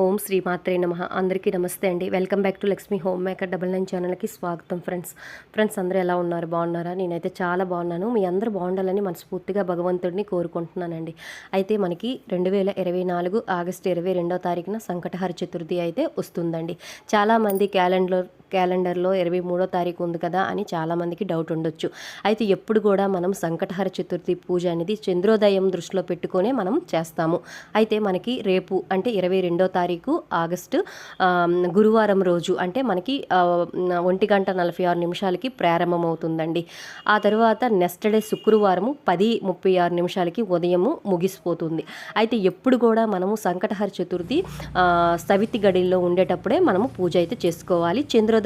ఓం శ్రీమాత్రే నమ. అందరికీ నమస్తే అండి. Welcome back to Lakshmi home maker double nine ఛానల్కి స్వాగతం ఫ్రెండ్స్. ఫ్రెండ్స్ అందరూ ఎలా ఉన్నారు? బాగున్నారా? నేనైతే చాలా బాగున్నాను. మీ అందరూ బాగుండాలని మనస్ఫూర్తిగా భగవంతుడిని కోరుకుంటున్నానండి. అయితే మనకి రెండు వేల ఇరవై నాలుగు ఆగస్టు ఇరవై రెండో తారీఖున సంకటహర చతుర్థి అయితే వస్తుందండి. చాలామంది క్యాలెండర్ క్యాలెండర్లో ఇరవై మూడో తారీఖు ఉంది కదా అని చాలామందికి డౌట్ ఉండొచ్చు. అయితే ఎప్పుడు కూడా మనం సంకటహర చతుర్థి పూజ అనేది చంద్రోదయం దృష్టిలో పెట్టుకునే మనం చేస్తాము. అయితే మనకి రేపు అంటే ఇరవై రెండో తారీఖు ఆగస్టు గురువారం రోజు అంటే మనకి ఒంటి గంట నలభై ఆరు నిమిషాలకి ప్రారంభమవుతుందండి. ఆ తర్వాత నెక్స్ట్ డే శుక్రవారము పది ముప్పై ఆరు నిమిషాలకి ఉదయము ముగిసిపోతుంది. అయితే ఎప్పుడు కూడా మనము సంకటహర చతుర్థి సవితి గడిలో ఉండేటప్పుడే మనము పూజ అయితే చేసుకోవాలి. చంద్రోదయం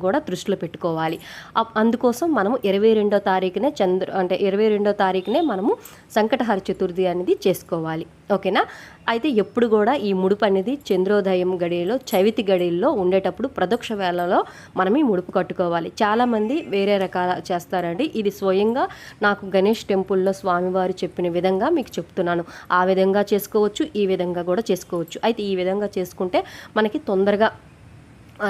కూడా దృష్టిలో పెట్టుకోవాలి. అప్- అందుకోసం మనము ఇరవై రెండో తారీఖునే చంద్ర అంటే ఇరవై రెండో తారీఖునే మనము సంకటహర చతుర్థి అనేది చేసుకోవాలి. ఓకేనా? అయితే ఎప్పుడు కూడా ఈ ముడుపు అనేది చంద్రోదయం గడియలో చవితి గడియల్లో ఉండేటప్పుడు ప్రదక్ష వేళలో మనం ఈ ముడుపు కట్టుకోవాలి. చాలామంది వేరే రకాల చేస్తారండి. ఇది స్వయంగా నాకు గణేష్ టెంపుల్లో స్వామివారు చెప్పిన విధంగా మీకు చెప్తున్నాను. ఆ విధంగా చేసుకోవచ్చు ఈ విధంగా కూడా చేసుకోవచ్చు. అయితే ఈ విధంగా చేసుకుంటే మనకి తొందరగా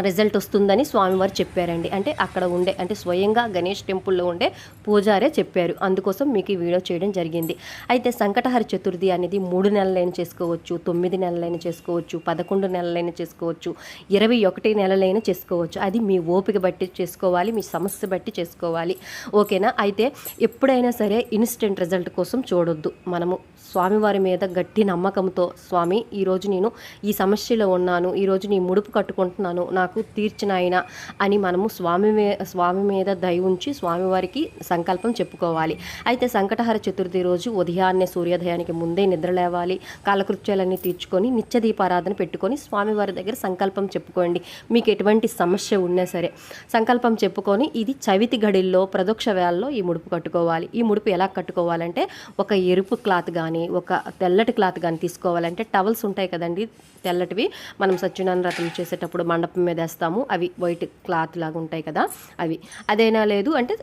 రిజల్ట్ వస్తుందని స్వామివారు చెప్పారండి. అంటే అక్కడ ఉండే అంటే స్వయంగా గణేష్ టెంపుల్లో ఉండే పూజారే చెప్పారు. అందుకోసం మీకు ఈ వీడియో చేయడం జరిగింది. అయితే సంకటహర చతుర్థి అనేది మూడు నెలలైన చేసుకోవచ్చు తొమ్మిది నెలలైన చేసుకోవచ్చు పదకొండు నెలలైన చేసుకోవచ్చు ఇరవై ఒకటి నెలలైన చేసుకోవచ్చు. అది మీ ఓపిక బట్టి చేసుకోవాలి మీ సమస్య బట్టి చేసుకోవాలి. ఓకేనా? అయితే ఎప్పుడైనా సరే ఇన్స్టెంట్ రిజల్ట్ కోసం చూడొద్దు. మనము స్వామివారి మీద గట్టి నమ్మకంతో స్వామి ఈరోజు నేను ఈ సమస్యలో ఉన్నాను ఈరోజు నీ ముడుపు కట్టుకుంటున్నాను నాకు తీర్చినాయన అని మనము స్వామి స్వామి మీద దయ ఉంచి స్వామివారికి సంకల్పం చెప్పుకోవాలి. అయితే సంకటహర చతుర్థి రోజు ఉదయాన్నే సూర్యోదయానికి ముందే నిద్ర లేవాలి. కాలకృత్యాలన్నీ తీర్చుకొని నిత్యదీపారాధన పెట్టుకొని స్వామివారి దగ్గర సంకల్పం చెప్పుకోండి. మీకు ఎటువంటి సమస్య ఉన్నా సరే సంకల్పం చెప్పుకొని ఇది చవితి గడిల్లో ప్రదక్ష వేళల్లో ఈ ముడుపు కట్టుకోవాలి. ఈ ముడుపు ఎలా కట్టుకోవాలంటే ఒక ఎరుపు క్లాత్ కానీ ఒక తెల్లటి క్లాత్ కానీ తీసుకోవాలంటే టవల్స్ ఉంటాయి కదండి. తెల్లటివి మనం సత్యనారాయణ వ్రతం చేసేటప్పుడు మండపం మీద వేస్తాము. అవి వైట్ క్లాత్ లాగా ఉంటాయి కదా అవి. అదైనా లేదు అంటే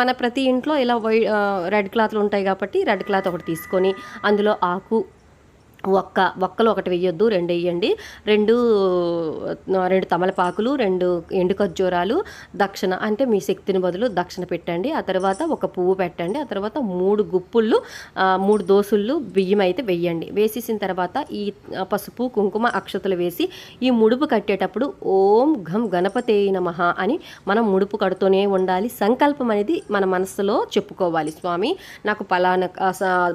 మన ప్రతి ఇంట్లో ఇలా వై రెడ్ క్లాత్లు ఉంటాయి కాబట్టి రెడ్ క్లాత్ ఒకటి తీసుకొని అందులో ఆకు ఒక్క ఒక్కలు ఒకటి వెయ్యొద్దు రెండు వేయండి. రెండు రెండు తమలపాకులు రెండు ఎండు ఖర్జూరాలు దక్షిణ అంటే మీ శక్తిని బదులు దక్షిణ పెట్టండి. ఆ తర్వాత ఒక పువ్వు పెట్టండి. ఆ తర్వాత మూడు గుప్పుళ్ళు మూడు దోసుళ్ళు బియ్యం అయితే వెయ్యండి వేసేసిన తర్వాత ఈ పసుపు కుంకుమ అక్షతలు వేసి ఈ ముడుపు కట్టేటప్పుడు ఓం ఘం గణపతే నమః అని మనం ముడుపు కడుతూనే ఉండాలి. సంకల్పం అనేది మన మనసులో చెప్పుకోవాలి. స్వామి నాకు పలానా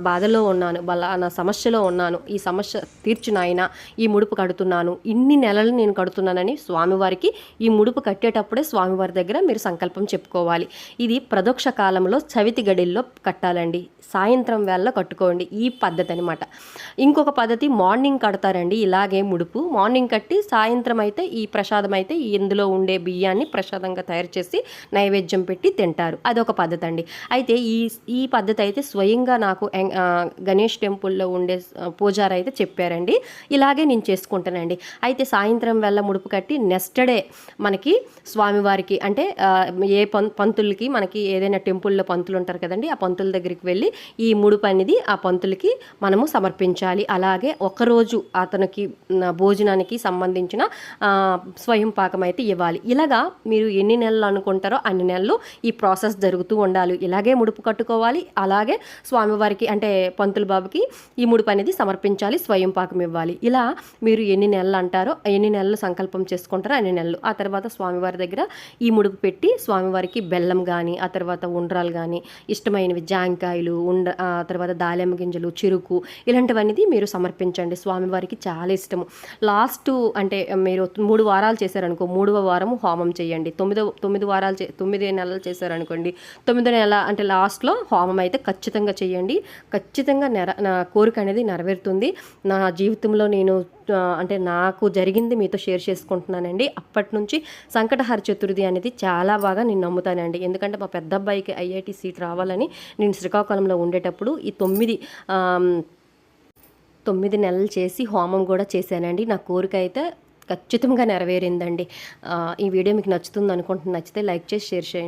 బాధలో ఉన్నాను పలానా సమస్యలో ఉన్నాను ఈ సమస్య తీర్చినాయన ఈ ముడుపు కడుతున్నాను. ఇన్ని నెలలు నేను కడుతున్నానని స్వామివారికి ఈ ముడుపు కట్టేటప్పుడే స్వామివారి దగ్గర మీరు సంకల్పం చెప్పుకోవాలి. ఇది ప్రదోక్ష కాలంలో చవితి గడిల్లో కట్టాలండి. సాయంత్రం వేళ కట్టుకోండి. ఈ పద్ధతి అనమాట ఇంకొక పద్ధతి మార్నింగ్ కడతారండి. ఇలాగే ముడుపు. మార్నింగ్ కట్టి సాయంత్రం అయితే ఈ ప్రసాదం అయితే ఇందులో ఉండే బియ్యాన్ని ప్రసాదంగా తయారు చేసి నైవేద్యం పెట్టి తింటారు. అదొక పద్ధతి అండి అయితే ఈ ఈ పద్ధతి అయితే స్వయంగా నాకు ఎం- గణేష్ టెంపుల్లో ఉండే పూజారి గారు అయితే చెప్పారండి. ఇలాగే నేను చేసుకుంటానండి. అయితే సాయంత్రం వేళ ముడుపు కట్టి నెక్స్ట్ డే మనకి స్వామివారికి అంటే ఏ పం పంతులకి మనకి ఏదైనా టెంపుల్లో పంతులు ఉంటారు కదండి ఆ పంతుల దగ్గరికి వెళ్ళి ఈ ముడుపు అనేది ఆ పంతులకి మనము సమర్పించాలి. అలాగే ఒకరోజు అతనికి భోజనానికి సంబంధించిన స్వయం పాకం అయితే ఇవ్వాలి. ఇలాగా మీరు ఎన్ని నెలలు అనుకుంటారో అన్ని నెలలు ఈ ప్రాసెస్ జరుగుతూ ఉండాలి. ఇలాగే ముడుపు కట్టుకోవాలి. అలాగే స్వామివారికి అంటే పంతుల బాబుకి ఈ ముడుపు అనేది సమర్పించాలి. స్వయం పాకం ఇవ్వాలి. ఇలా మీరు ఎన్ని నెలలు అంటారో ఎన్ని నెలలు సంకల్పం చేసుకుంటారో అన్ని నెలలు. ఆ తర్వాత స్వామివారి దగ్గర ఈ ముడుపు పెట్టి స్వామివారికి బెల్లం కానీ ఆ తర్వాత ఉండ్రాలు కానీ ఇష్టమైనవి జాంకాయలు ఉండ ఆ తర్వాత దాలిమ్మ గింజలు చెరుకు ఇలాంటివన్నీ మీరు సమర్పించండి. స్వామివారికి చాలా ఇష్టము. లాస్ట్ అంటే మీరు మూడు వారాలు చేశారనుకో మూడవ వారం హోమం చేయండి. తొమ్మిదో తొమ్మిది వారాలు చే తొమ్మిది నెలలు చేశారనుకోండి తొమ్మిదో నెల అంటే లాస్ట్లో హోమం అయితే ఖచ్చితంగా చేయండి. ఖచ్చితంగా నెర నా కోరిక అనేది నెరవేరుతుంది. నా జీవితంలో నేను అంటే నాకు జరిగింది మీతో షేర్ చేసుకుంటున్నానండి. అప్పటి నుంచి సంకటహర చతుర్థి అనేది చాలా బాగా నేను నమ్ముతానండి. ఎందుకంటే మా పెద్ద అబ్బాయికి ఐఐటి సీట్ రావాలని నేను శ్రీకాకుళంలో ఉండేటప్పుడు ఈ తొమ్మిది తొమ్మిది నెలలు చేసి హోమం కూడా చేశానండి. నా కోరిక అయితే ఖచ్చితంగా నెరవేరిందండి. ఈ వీడియో మీకు నచ్చుతుంది అనుకుంటున్నా నచ్చితే లైక్ చేసి షేర్ చేయండి.